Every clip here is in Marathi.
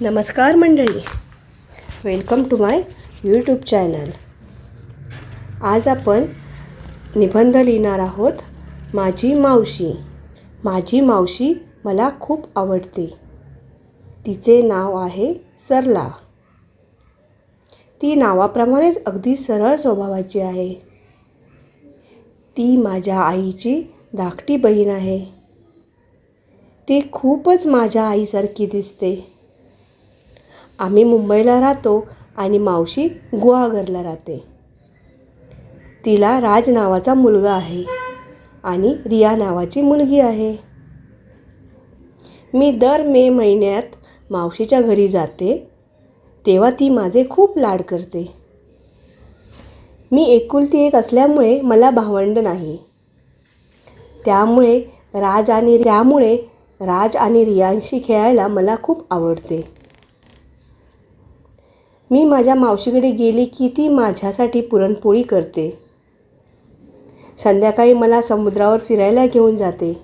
नमस्कार मंडळी. Welcome to my YouTube channel आज आपण निबंध लिहिणार आहोत माझी मावशी. माझी मावशी मला खूप आवडते. तिचे नाव आहे सरला. ती नावाप्रमाणेच अगदी सरळ स्वभावाची आहे. ती माझ्या आईची धाकटी बहीण आहे. ती खूपच माझ्या आईसारखी दिसते. आम्ही मुंबईला राहतो आणि मावशी गुहागरला राहते. तिला राज नावाचा मुलगा आहे आणि रिया नावाची मुलगी आहे. मी दर मे महिन्यात मावशीच्या घरी जाते तेव्हा ती माझे खूप लाड करते. मी एकुलती एक असल्यामुळे मला भावंड नाही. त्यामुळे राज आणि त्यामुळे राज आणि रियांशी खेळायला मला खूप आवडते. मी माझ्या मावशीकडे गेली की ती माझ्यासाठी पुरणपोळी करते. संध्याकाळी मला समुद्रावर फिरायला घेऊन जाते.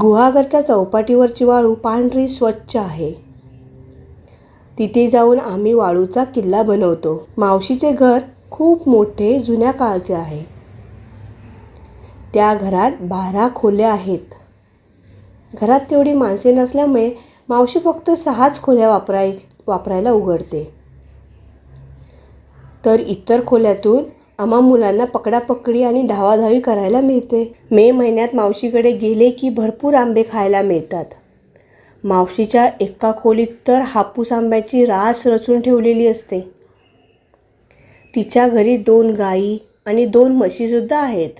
गुहागरच्या चौपाटीवरची वाळू पांढरी स्वच्छ आहे. तिथे जाऊन आम्ही वाळूचा किल्ला बनवतो. मावशीचे घर खूप मोठे जुन्या काळचे आहे. त्या घरात बारा खोल्या आहेत. घरात तेवढी माणसे नसल्यामुळे मावशी फक्त सहाच खोल्या वापराय वापरायला उघडते. तर इतर खोल्यातून आम्हा मुलांना पकडापकडी आणि धावाधावी करायला मिळते. मे महिन्यात मावशीकडे गेले की भरपूर आंबे खायला मिळतात. मावशीच्या एका खोलीत तर हापूस आंब्याची रास रचून ठेवलेली असते. तिच्या घरी दोन गाई आणि दोन म्हशीसुद्धा आहेत.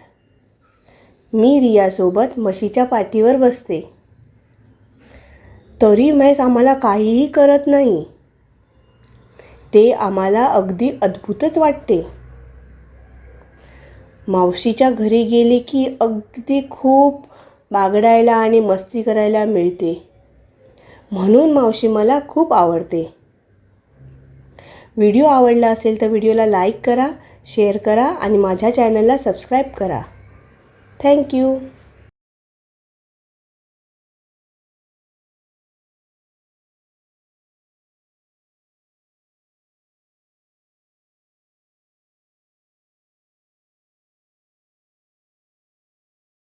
मी रियासोबत म्हशीच्या पाठीवर बसते. तरी म्हैस आम्हाला काहीही करत नाही. ते आम्हाला अगदी अद्भुतच वाटते. मावशीच्या घरी गेले की अगदी खूप बागडायला आणि मस्ती करायला मिळते. म्हणून मावशी मला खूप आवडते. व्हिडिओ आवडला असेल तर व्हिडिओला लाईक करा शेअर करा आणि माझ्या चॅनलला सबस्क्राईब करा. थँक्यू